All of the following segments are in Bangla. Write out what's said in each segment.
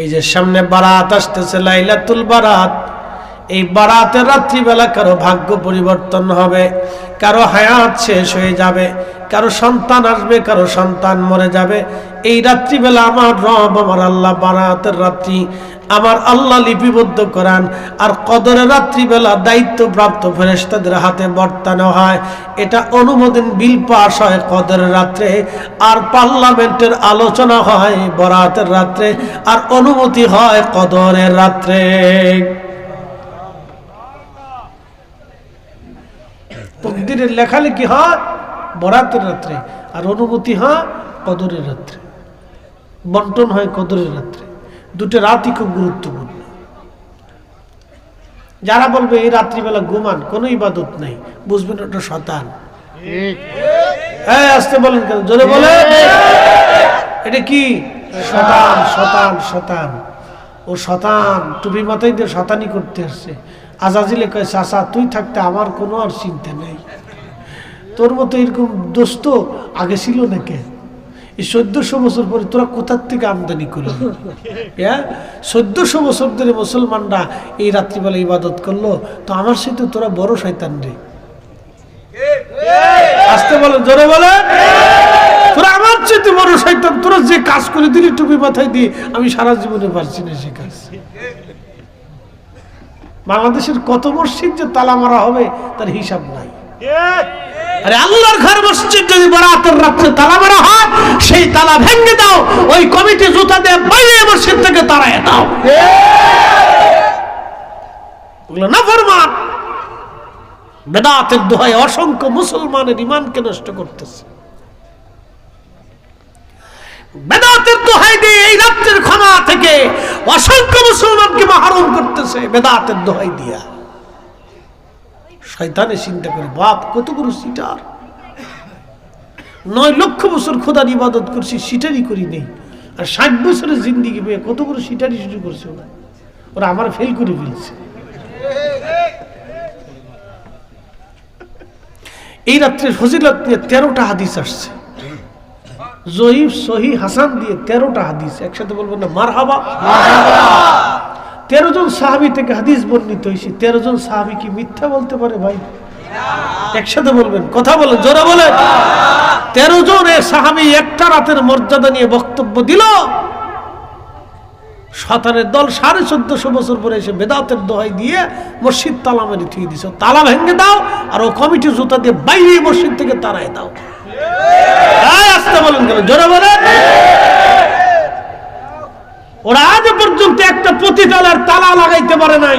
এই যে সামনে বারাত আসতেছে লাইলাতুল বারাত। এই বারাতের রাত্রিবেলা কারও ভাগ্য পরিবর্তন হবে। কারও হায়াত শেষ হয়ে যাবে, কারও সন্তান আসবে, কারও সন্তান মরে যাবে। এই রাত্রিবেলা আমার রব, আমার আল্লাহ, বারাতের রাত্রি, আমার আল্লাহ লিপিবদ্ধ করান। আর কদরের রাত্রিবেলা দায়িত্বপ্রাপ্ত ফেরেস্তাদের হাতে বর্তানো হয়। এটা অনুমোদন বিল পাস হয় কদরের রাত্রে। আর পার্লামেন্টের আলোচনা হয় বরাতের রাত্রে। আর অনুমতি হয় কদরের রাত্রে। তকদিরের লেখালেখি হয়? বরাতের রাত্রে। আর অনুমতি হয় কদরের রাত্রে। বন্টন হয় কদরের রাত্রে। দুটো রাতই খুব গুরুত্বপূর্ণ। যারা বলবে, এই রাত্রিবেলা ঘুমান, কোনো ইবাদত নাই, বুঝবেন ওটা শতান হ্যাঁ আসতে বলেন কেন? জোরে বলে এটা কি? শতান শতান শতান ও শতান টুপি মাথায় দিয়ে শতানি করতে আসছে। আজাজিলে কয় চাষা তুই থাকতে আমার কোনো আর চিন্তা নেই। তোর মতো এরকম দোস্ত আগে ছিল নাকি? এই চোদ্দশো বছর পরে তোরা কোথার থেকে আমদানি করলি? হ্যাঁ? চোদ্দশো বছর ধরে মুসলমানরা এই রাত্রিবেলা ইবাদত করল, তো আমার সাথে তোরা বড় শয়তান রে। আসতে বলে জোরে বলে তোরা আমার চেয়ে বড় শয়তান, তোরা যে কাজ করে দিলি টুপি মাথায় দিয়ে, আমি সারা জীবনে পারছি না সে কাজ। বাংলাদেশের কত মসজিদ যে তালা মারা হবে তার হিসাব নাই। আরে আল্লাহর ঘর মসজিদ যদি বরাতের রাত্রে তালা মারা হয় সেই তালা ভেঙে দাও ওই কমিটি জুতা দিয়ে বাইরে মসজিদ থেকে তাড়ায় দাও। না ফরমান? বেদাতের দোহায় অসংখ্য মুসলমানের ইমানকে নষ্ট করতেছে। বেদাতের দোহাই দিয়ে এই রাত্রের ক্ষমা থেকে অসংখ্য মুসলমানকে মাহরুম করতেছে, বেদাতের দোহাই দিয়া। শয়তানে চিন্তা করে, বাপ, কত বড় সিটার নয় লক্ষ বছর খোদার ইবাদত করছি সিটারি করি নেই। আর ষাট বছরের জিন্দিগি পেয়ে কত বড় সিটারি শুরু করছে ওরা। ওরা আমার ফেল করে ফেলছে। এই রাত্রে ফজিলত নিয়ে তেরোটা হাদিস আসছে। জহিফ সহি হাসান দিয়ে তেরোটা হাদিস। একসাথে বলবেন না মার হাবা তেরো জন সাহাবি থেকে হাদিস বর্ণিত হয়েছে। তেরো জন সাহাবি কি মিথ্যা বলতে পারে ভাই? একসাথে বলবেন, কথা বলেন, জোরে বলেন। তেরো জন এ সাহাবি একটা রাতের মর্যাদা নিয়ে বক্তব্য দিল। শতানের দল সাড়ে চোদ্দশো বছর পরে এসে বেদাতের দোহাই দিয়ে মসজিদ তালা মেরে থুয়ে দিছে। তালা ভেঙে দাও আর ও কমিটি জুতা দিয়ে বাইরে মসজিদ থেকে তারাই দাও। আসতে বলেন কেন? জোরে বলেন। ওরা আজ পর্যন্ত একটা পতিতালার তালা লাগাইতে পারে নাই।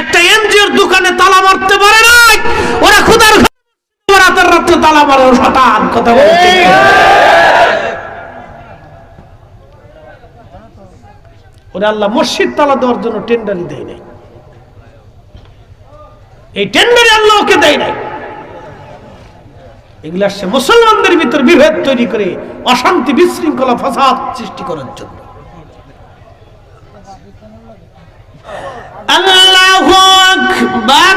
একটা এনজিওর দোকানে তালা মারতে পারে নাই। ওরা খুদার রাতের রাত্রে তালা মারে ও শতান কথা বলছে ওরা আল্লাহ মসজিদ তালা দেওয়ার জন্য টেন্ডারই দেয় নাই। এই টেন্ডারে আল্লাহ ওকে দেয় নাই। এগুলো আসছে মুসলমানদের ভিতর বিভেদ তৈরি করে অশান্তি বিশৃঙ্খলা ফাসাদ সৃষ্টি করার জন্য। আল্লাহু আকবার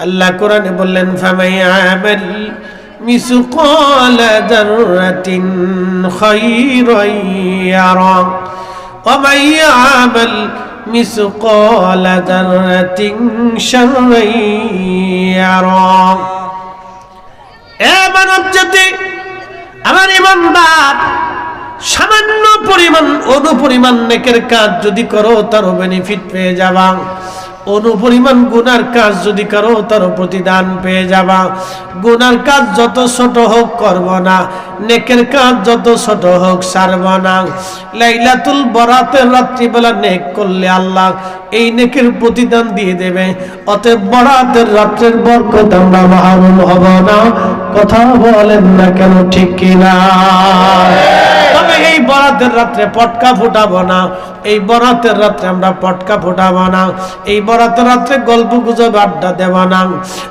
আল্লাহ কোরআনে বললেন, ফামাই আমাল মিসকাল মান সামান্য পরিমাণ, অনুপরিমাণ নেকের কাজ যদি করো, তারও বেনিফিট পেয়ে যাবা। অনুপরিমাণ গুনার কাজ যদি করো, তার প্রতিদান পেয়ে যাবা। গুনার কাজ যত ছোট হোক, করব না। নেকের কাজ যত ছোট হোক, সারব না। লাইলাতুল বরাতের রাত্রিবেলা নেক করলে আল্লাহ এই নেকের প্রতিদান দিয়ে দেবে। অতএব বরাতের রাত্রের বরকত আমরা মাহরুম হব না। কথা বলেন না কেন ঠিক কিনা? বরাতের রাত্রে পটকা ফুটাবো না। এই বরাতের রাত্রে আমরা পটকা ফুটাবো না। এই বরাতের রাত্রে গল্প গুজব আড্ডা দেব না।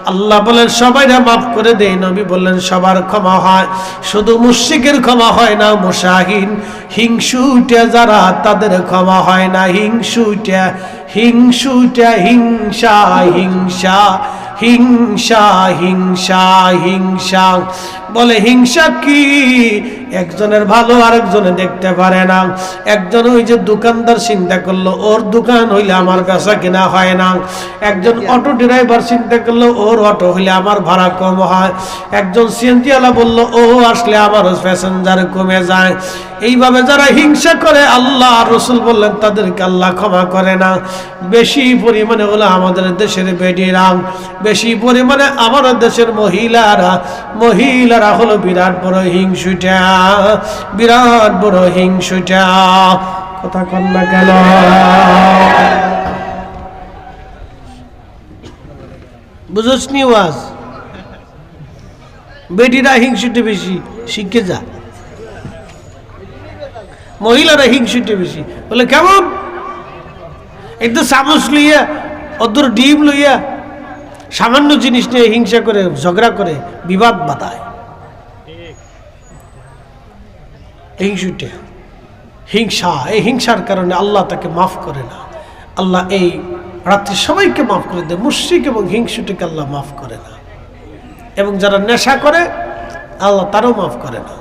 আল্লাহ বলেন, সবাইরা মাফ করে দেই নবী বললেন, সবার ক্ষমা হয়। শুধু মুশিকের ক্ষমা হয় না, মুশাহিন। হিংসুটা যারা, তাদের ক্ষমা হয় না। হিংসুটা হিংসুটা হিংসা হিংসা হিংসা হিংসা হিংসা। বলে, হিংসা কি? একজনের ভালো আরেকজনে দেখতে পারে না। একজন ওই যে দোকানদার চিন্তা করল, ওর দোকান হইলে আমার কাছে কিনা হয় না। একজন অটো ড্রাইভার চিন্তা করল, ওর অটো হইলে আমার ভাড়া কম হয়। একজন সিএনজিওয়ালা বলল, ও আসলে আমার প্যাসেঞ্জার কমে যায়। এইভাবে যারা হিংসা করে, আল্লাহ রসুল বললেন, তাদেরকে আল্লাহ ক্ষমা করে না। বেশি পরিমাণে হলো আমাদের দেশের বেডিরা বেশি পরিমাণে আমাদের দেশের মহিলারা মহিলারা হলো, বিরাট বড় হিংসুটা, বিরাট বড় হিংসুটা। কথা কন না কেন? ওয়াজ? বেটিরা হিংসুটে বেশি, শিখে যা। মহিলারা হিংসুটে বেশি। বলে, কেমন? একটু লইয়া অদূর ডিম লইয়া সামান্য জিনিস নিয়ে হিংসা করে, ঝগড়া করে, বিবাদ বাঁধায়। হিংসুটে হিংসা, এই হিংসার কারণে আল্লাহ তাকে মাফ করে না। আল্লাহ এই রাত্রি সবাইকে মাফ করে দেয়। মুশ্রিক এবং হিংসুটিকে আল্লাহ মাফ করে না। এবং যারা নেশা করে, আল্লাহ তারও মাফ করে না।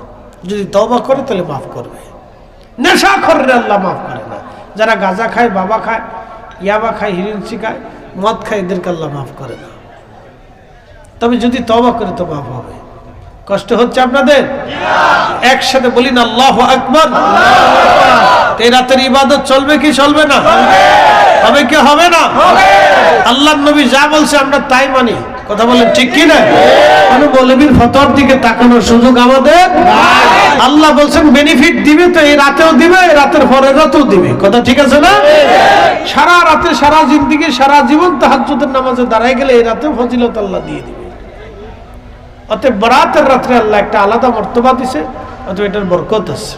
যদি তবা করে, তাহলে মাফ করবে। নেশা করে আল্লাহ মাফ করে না। যারা গাঁজা খায়, বাবা খায়, ইয়াবা খায়, হিরিঞ্চি খায়, মদ খায়, এদেরকে আল্লাহ মাফ করে না। তবে যদি তবা করে, তো মাফ হবে। কষ্ট হচ্ছে আপনাদের? একসাথে বলি না, আল্লাহ আকবর। এই রাতের ইবাদত চলবে কি চলবে না? হবে কি হবে না? আল্লাহ নবী যা বলছে আমরা তাই মানি। কথা বলেন ঠিক কি না কোনো? মৌলবীর ফতোয়ার দিকে তাকানোর সুযোগ আমাদের আল্লাহ বলছেন বেনিফিট দিবে তো এই রাতেও দিবে রাতের পরের রাতেও দিবে। কথা ঠিক আছে না? সারা রাতে, সারা জিন্দিগি, সারা জীবন তাহাজ্জুদের নামাজে দাঁড়ায় গেলে এই রাতেও ফজিলত আল্লাহ দিয়ে দিবে। অতএব বরাতের রাত্রে আল্লাহ একটা আলাদা মর্তবা দিছে অথবা এটার বরকত আছে।